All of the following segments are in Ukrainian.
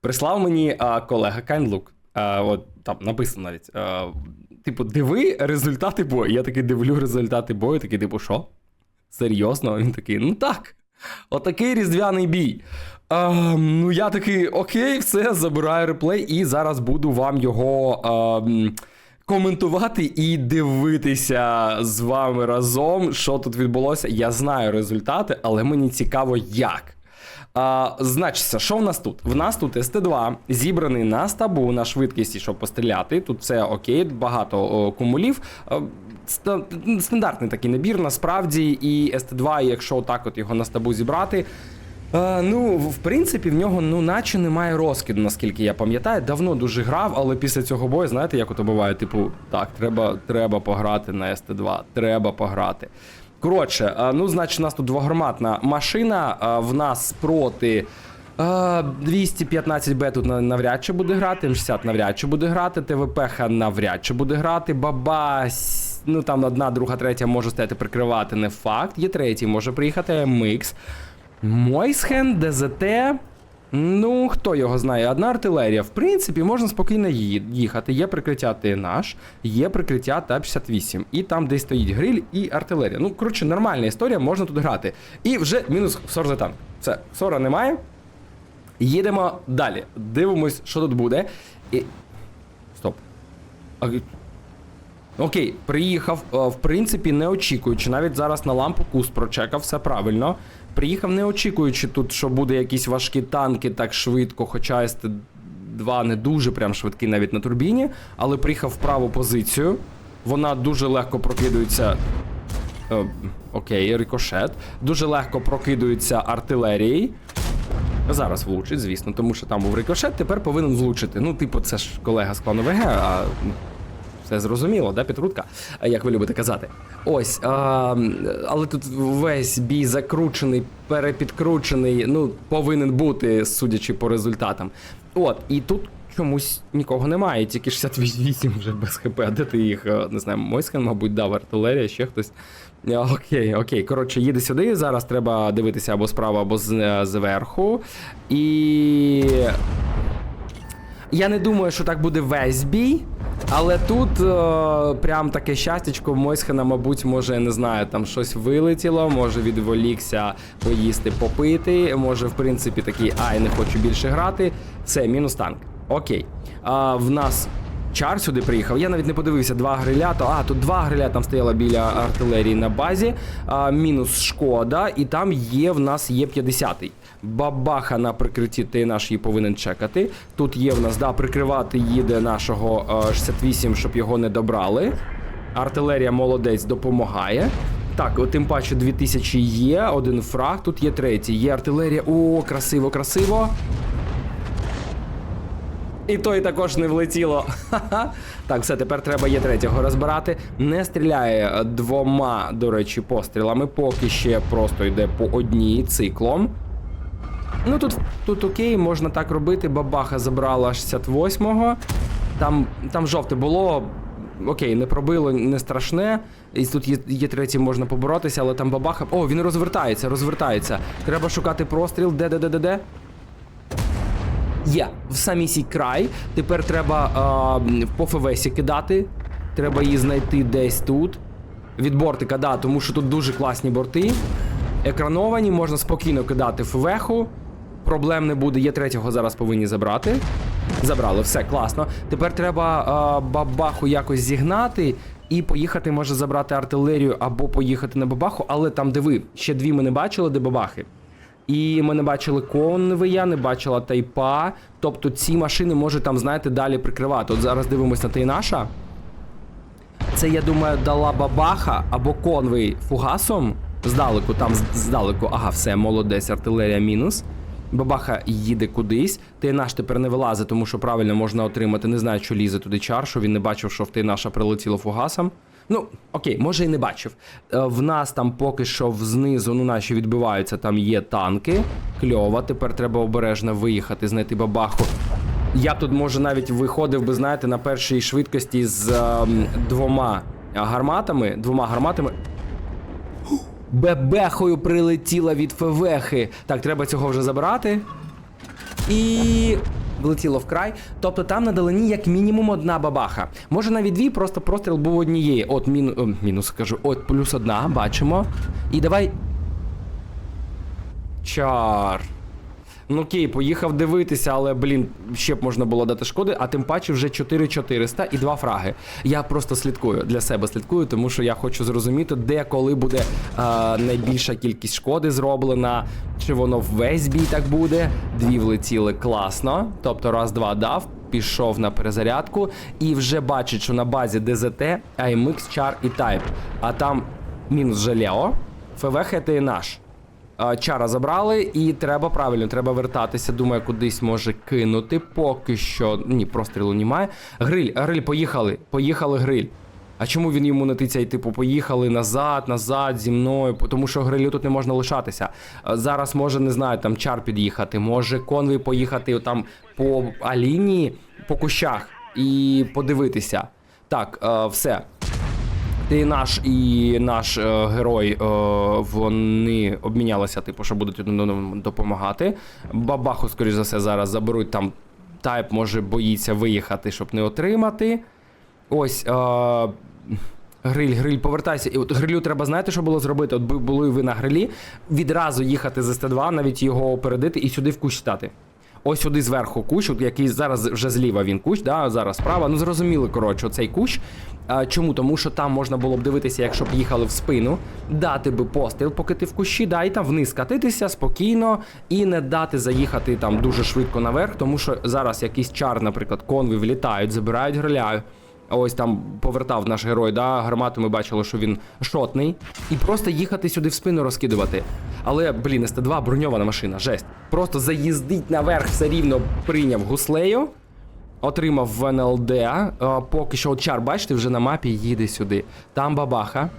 Прислав мені а, колега. А, от там написано навіть. А, типу, диви результати бою. Я такий дивлю результати бою, такий, типу, що? Серйозно? Він такий, ну так. Отакий різдвяний бій. А, ну, я такий, окей, все, забираю реплей, і зараз буду вам його. А, коментувати і дивитися з вами разом, що тут відбулося. Я знаю результати, але мені цікаво, як. А, значиться, що в нас тут? В нас тут СТ2 зібраний на стабу на швидкісті, щоб постріляти. Тут все окей, багато о, кумулів. Стандартний такий набір, насправді, і СТ2, якщо так от його на стабу зібрати. Е, ну, в принципі, в нього ну, наче немає розкиду, наскільки я пам'ятаю. Давно дуже грав, але після цього бою, знаєте, як ото буває, типу, так, треба, треба пограти на СТ2, треба пограти. Коротше, е, ну, значить, у нас тут двогроматна машина, е, в нас проти. е, 215Б тут на- навряд чи буде грати, М60 навряд чи буде грати, ТВПХ навряд чи буде грати, Бабась, ну там одна, друга, третя може стояти прикривати, не факт. Є третій, може приїхати МХ. Мойсхен, ДЗТ. Ну, хто його знає, одна артилерія. В принципі, можна спокійно їхати. Є прикриття ТНАШ, є прикриття ТАП-68. І там, де стоїть гриль і артилерія. Ну, коротше, нормальна історія, можна тут грати. І вже мінус сор за танк. Все, сора немає. Їдемо далі. Дивимось, що тут буде. І... Стоп. А... Окей, приїхав, е, в принципі, не очікуючи. Навіть зараз на лампу кус прочекав, все правильно. Приїхав не очікуючи тут, що буде якісь важкі танки так швидко, хоча СТ-2 не дуже прям швидкий навіть на турбіні, але приїхав в праву позицію. Вона дуже легко прокидується. Е, окей, рикошет. Дуже легко прокидується артилерією. Зараз влучить, звісно, тому що там був рикошет, тепер повинен влучити. Ну, типу, це ж колега з клану ВГ, а все зрозуміло, да, Петрутка, як ви любите казати. Ось, а, але тут весь бій закручений, перепідкручений, ну, повинен бути, судячи по результатам. От, і тут чомусь нікого немає, тільки 68 вже без ХП. Де ти їх, е, не знаю, Мойскен, мабуть, дав артилерія, ще хтось. Е, Окей, окей. Коротше, їде сюди. Зараз треба дивитися або справа, або е, зверху. І. Я не думаю, що так буде весь бій. Але тут о, прям таке щастячко в Мойсхена, мабуть, може, не знаю, там щось вилетіло, може відволікся поїсти, попити. Може, в принципі, такий, ай, не хочу більше грати. Це мінус танк. Окей. А, в нас Чар сюди приїхав. Я навіть не подивився два гриля. То а тут два гриля там стояло біля артилерії на базі. А, мінус шкода, і там є в нас є 50-й. Бабаха на прикритті, ти наш її повинен чекати. Тут є в нас, да, прикривати їде нашого е, 68, щоб його не добрали. Артилерія молодець допомагає. Так, тим паче 2000 є, один фраг, тут є третій. Є артилерія. О, красиво, красиво. І той також не влетіло. Так, все, тепер треба є третього розбирати. Не стріляє двома, до речі, пострілами. Поки ще просто йде по одній циклом. Ну тут, тут окей, можна так робити. Бабаха забрала 68-го. Там, там жовте було. Окей, не пробило, не страшне. І тут є, є третій, можна поборотися, але там бабаха. О, він розвертається, розвертається. Треба шукати простріл. Де, де, де, де, де? Є в самісій край. Тепер треба а, по ФВСі кидати. Треба її знайти десь тут. Від бортика, да, тому що тут дуже класні борти. Екрановані, можна спокійно кидати ФВХу. Проблем не буде. Є третього зараз повинні забрати. Забрали, все класно. Тепер треба а, бабаху якось зігнати і поїхати, може забрати артилерію або поїхати на бабаху, але там диви, ще дві ми не бачили, де бабахи. І ми не бачили конвея, не бачила тайпа. Тобто ці машини можуть там, знаєте, далі прикривати. От зараз дивимось на Тайнаша. Це, я думаю, дала бабаха або конвей фугасом. Здалеку, там здалеку. Ага, все, молодець, артилерія мінус. Бабаха їде кудись. Тайнаш тепер не вилазить, тому що правильно можна отримати. Не знаю, що лізе туди чар, що він не бачив, що в Тайнаша прилетіло фугасом. Ну, окей, може і не бачив. Е, В нас там поки що знизу, ну наші відбиваються, там є танки. Кльово, тепер треба обережно виїхати, знайти бабаху. Я тут, може, навіть виходив би, знаєте, на першій швидкості з ем, двома гарматами. Двома гарматами. Бебехою прилетіла від ФВХи. Так, треба цього вже забирати. І. влетіло в край. Тобто там надалені як мінімум одна бабаха. Може навіть дві, просто простріл був однієї. От мін... о, мінус кажу, от плюс одна, бачимо. І давай. Чар. Ну окей, поїхав дивитися, але блін, ще б можна було дати шкоди, а тим паче вже 4400 і два фраги. Я просто слідкую для себе слідкую, тому що я хочу зрозуміти, де коли буде е, найбільша кількість шкоди зроблена, чи воно весь бій так буде. Дві влетіли класно. Тобто раз-два дав, пішов на перезарядку і вже бачить, що на базі ДЗТ, IMX, Char і Type. А там мінус Жалео, ФВХ це і наш. А, Чара забрали, і треба правильно, треба вертатися. Думаю, кудись може кинути. Поки що. Ні, прострілу немає. Гриль, гриль, поїхали. Поїхали гриль. А чому він йому не тицяє, типу, поїхали назад, назад зі мною? Тому що грилю тут не можна лишатися. Зараз може, не знаю, там чар під'їхати, може конвій поїхати там по алінії, по кущах і подивитися. Так, е, все. Ти наш і наш е, герой, е, вони обмінялися, типу, що будуть допомагати. Бабаху, скоріш за все, зараз заберуть там. Тайп може боїться виїхати, щоб не отримати. Ось. Е, Гриль, гриль, повертайся. І от грилю треба знаєте, що було зробити? От були ви на грилі, відразу їхати з СТ2, навіть його опередити і сюди в кущ стати. Ось сюди зверху кущ, от який зараз вже зліва він кущ, да, зараз справа. Ну зрозуміли, коротше, цей кущ. А, чому? Тому що там можна було б дивитися, якщо б їхали в спину, дати би постріл, поки ти в кущі, да, і там вниз катитися спокійно і не дати заїхати там дуже швидко наверх, тому що зараз якийсь чар, наприклад, конви влітають, забирають гриля. Ось там повертав наш герой, да, гармату ми бачили, що він шотний. І просто їхати сюди в спину розкидувати. Але, блін, СТ2 броньована машина, жесть. Просто заїздить наверх, все рівно прийняв гуслею. Отримав в НЛД. поки що от чар, бачите, вже на мапі їде сюди. Там бабаха.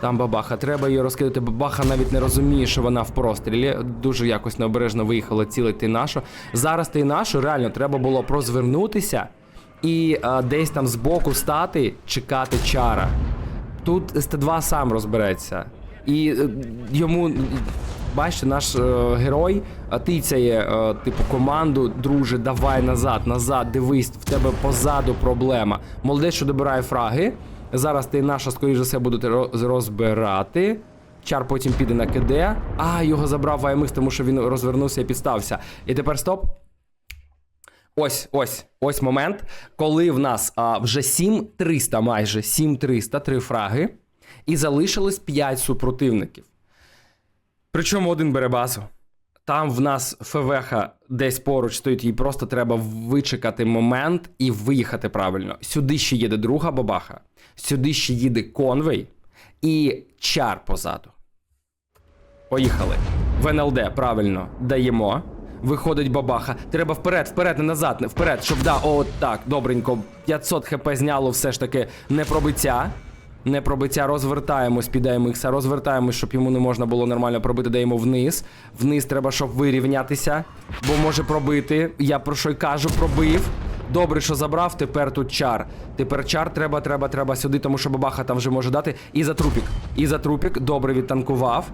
Там бабаха. Треба її розкидати. Бабаха навіть не розуміє, що вона в прострілі. Дуже якось необережно виїхала цілити нашу. Зараз ти нашу, реально, треба було прозвернутися і а, десь там збоку стати, чекати чара. Тут СТ2 сам розбереться. І е, йому, бачите, наш е, герой тицяє, е, типу, команду, друже, давай назад, назад, дивись, в тебе позаду проблема. Молодець, що добирає фраги. Зараз ти наша, скоріш за все, будете розбирати. Чар потім піде на КД. А, його забрав Ваймикс, тому що він розвернувся і підстався. І тепер стоп. Ось, ось, ось момент, коли в нас а, вже 7300 майже 7300, три фраги, і залишилось 5 супротивників. Причому один бере базу. Там в нас ФВХ десь поруч стоїть, їй просто треба вичекати момент і виїхати правильно. Сюди ще їде друга бабаха, сюди ще їде конвей і чар позаду. Поїхали. В НЛД правильно даємо. Виходить бабаха. Треба вперед, вперед, не назад, не вперед, щоб да, от так, добренько. 500 хп зняло все ж таки не пробиття. Не пробиття, розвертаємось, під AMX, розвертаємось, щоб йому не можна було нормально пробити, даємо вниз. Вниз треба, щоб вирівнятися, бо може пробити. Я про що й кажу, пробив. Добре, що забрав, тепер тут чар. Тепер чар треба, треба, треба сюди, тому що бабаха там вже може дати. І за трупік. І за трупік. Добре відтанкував.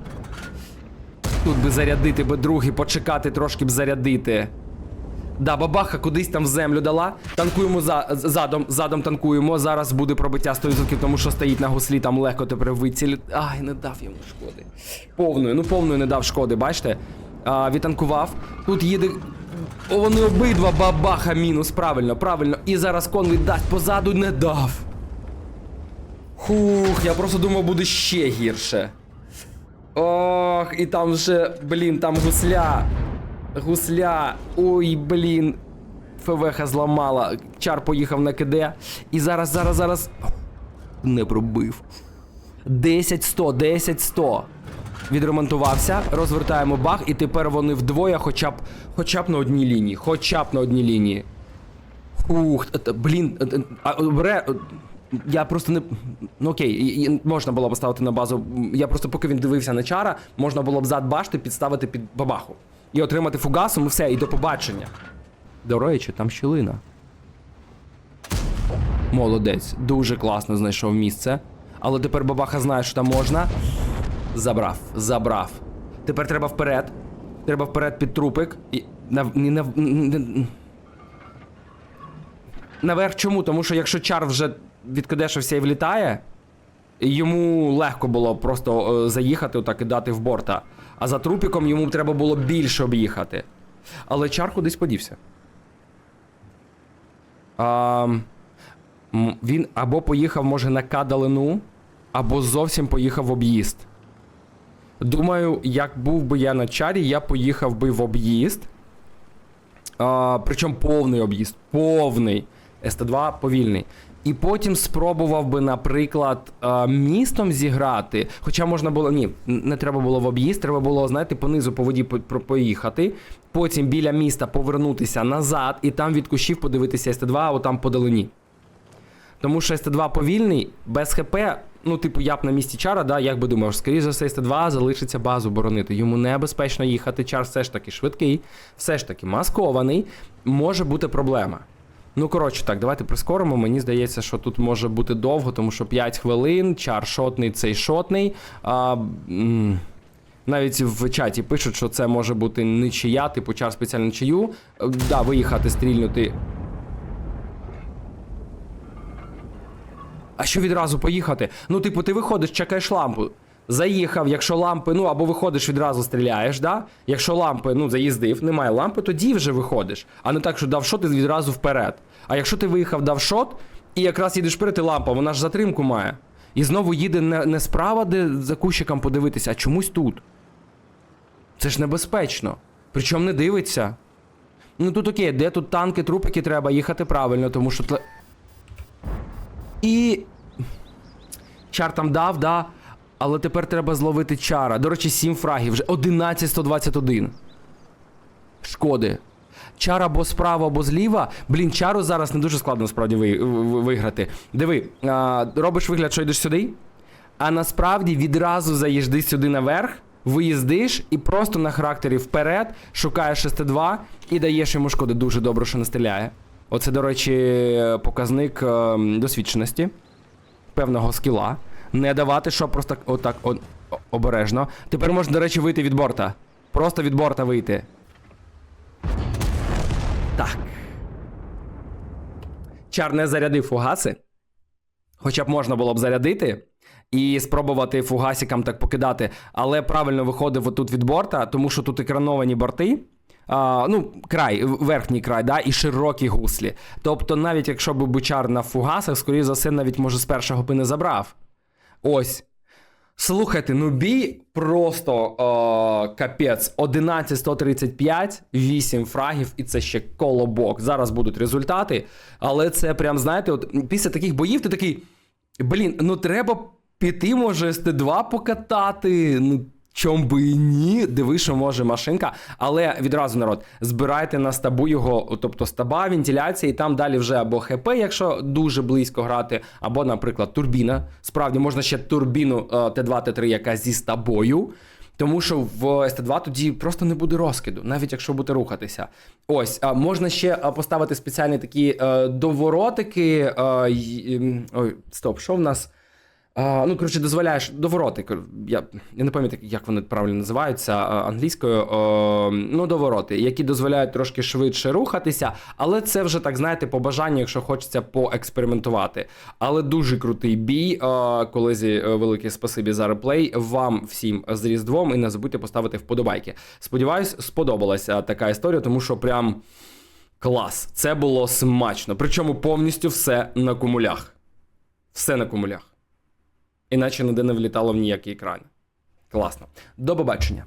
Тут би зарядити, би другий, почекати, трошки б зарядити. Да, бабаха кудись там в землю дала. Танкуємо за, задом, задом танкуємо. Зараз буде пробиття 100%, тому що стоїть на гуслі, там легко тепер вицілі. Ай, не дав йому шкоди. Повною, ну повною не дав шкоди, бачите? А, відтанкував. Тут їде. О, вони обидва бабаха мінус. Правильно, правильно. І зараз конвій дасть позаду не дав. Хух, я просто думав, буде ще гірше. Ох, і там вже, блін, там гусля. Гусля. Ой, блін. ФВХ зламала. Чар поїхав на КД. І зараз, зараз, зараз. Не пробив. 10-100, 10-100. Відремонтувався, розвертаємо баг, і тепер вони вдвоє, хоча б хоча б на одній лінії. Хоча б на одній лінії. Ух, блін, а, я просто не. Ну окей, можна було поставити на базу. Я просто поки він дивився на чара, можна було б зад башти підставити під бабаху. І отримати фугасом, і все, і до побачення. До речі, там щілина. Молодець, дуже класно знайшов місце. Але тепер бабаха знає, що там можна. Забрав, забрав. Тепер треба вперед. Треба вперед під трупик. І, нав, нав, наверх чому? Тому що якщо чар вже відкидешився і влітає, йому легко було просто е, заїхати отак і дати в борта. А за трупіком йому треба було більше об'їхати. Але чар кудись подівся. А, він або поїхав, може, на кадалину, або зовсім поїхав в об'їзд. Думаю, як був би я на чарі, я поїхав би в об'їзд. Причому повний об'їзд. Повний. СТ2 повільний. І потім спробував би, наприклад, містом зіграти. Хоча можна було. Ні, не треба було в об'їзд, треба було, знаєте, по воді по- про- поїхати. Потім біля міста повернутися назад і там від кущів подивитися СТ2, а отам по долині. Тому що СТ2 повільний, без ХП, ну, типу, я б на місці чара, да, як би думав, скоріше за все, СТ2 залишиться базу боронити. Йому небезпечно їхати. Чар все ж таки швидкий, все ж таки маскований. Може бути проблема. Ну, коротше, так, давайте прискоримо. Мені здається, що тут може бути довго, тому що 5 хвилин, чар шотний, цей шотний. А, навіть в чаті пишуть, що це може бути нічия, типу чар спеціально нічию. Е, Да, виїхати, стрільнути. А що відразу поїхати? Ну, типу, ти виходиш, чекаєш лампу. Заїхав, якщо лампи, ну або виходиш відразу стріляєш, да? Якщо лампи, ну, заїздив, немає лампи, тоді вже виходиш. А не так, що дав шот і відразу вперед. А якщо ти виїхав, дав шот, і якраз їдеш вперед, і лампа, вона ж затримку має. І знову їде не, не справа, де за кущиком подивитися, а чомусь тут. Це ж небезпечно. Причому не дивиться. Ну тут окей, де тут танки, трупики треба їхати правильно, тому що. І. Чар там дав, да. Але тепер треба зловити чара. До речі, 7 фрагів, вже 11-121. Шкоди. Чар або справа, або зліва. Блін, чару зараз не дуже складно справді ви, ви- виграти. Диви, а, робиш вигляд, що йдеш сюди, а насправді відразу заїжди сюди наверх, виїздиш і просто на характері вперед шукаєш СТ2 і даєш йому шкоди. Дуже добре, що не стріляє. Оце, до речі, показник е, досвідченості, певного скіла. Не давати, що просто отак о, обережно. Тепер можна, до речі, вийти від борта. Просто від борта вийти. Так. Чар не зарядив фугаси. Хоча б можна було б зарядити і спробувати фугасикам так покидати, але правильно виходив отут від борта, тому що тут екрановані борти. А, ну, край, верхній край, да, і широкі гуслі. Тобто, навіть якщо б бучар на фугасах, скоріше за все, навіть може з першого би не забрав. Ось. Слухайте, ну бій просто о, капець. 11-135, 8 фрагів, і це ще колобок. Зараз будуть результати. Але це прям, знаєте, от після таких боїв ти такий. Блін, ну треба піти, може, СТ2 покатати. Ну, чом би і ні, диви, що може машинка. Але відразу народ, збирайте на стабу його, тобто стаба, вентиляція, і там далі вже або ХП, якщо дуже близько грати, або, наприклад, турбіна. Справді можна ще турбіну е, Т2, Т3, яка зі стабою. Тому що в СТ2 тоді просто не буде розкиду, навіть якщо буде рухатися. Ось, а можна ще поставити спеціальні такі е, доворотики. Е, ем, ой, стоп, що в нас? Ну, коротше, дозволяєш довороти. Я, я не пам'ятаю, як вони правильно називаються англійською. О, ну, довороти, які дозволяють трошки швидше рухатися, але це вже так, знаєте, по бажанню, якщо хочеться поекспериментувати. Але дуже крутий бій. А, колезі, е, велике спасибі за реплей. Вам всім з Різдвом і не забудьте поставити вподобайки. Сподіваюсь, сподобалася така історія, тому що прям клас. Це було смачно. Причому повністю все на кумулях. Все на кумулях. Іначе ніде не влітало в ніякий екран. Класно. До побачення.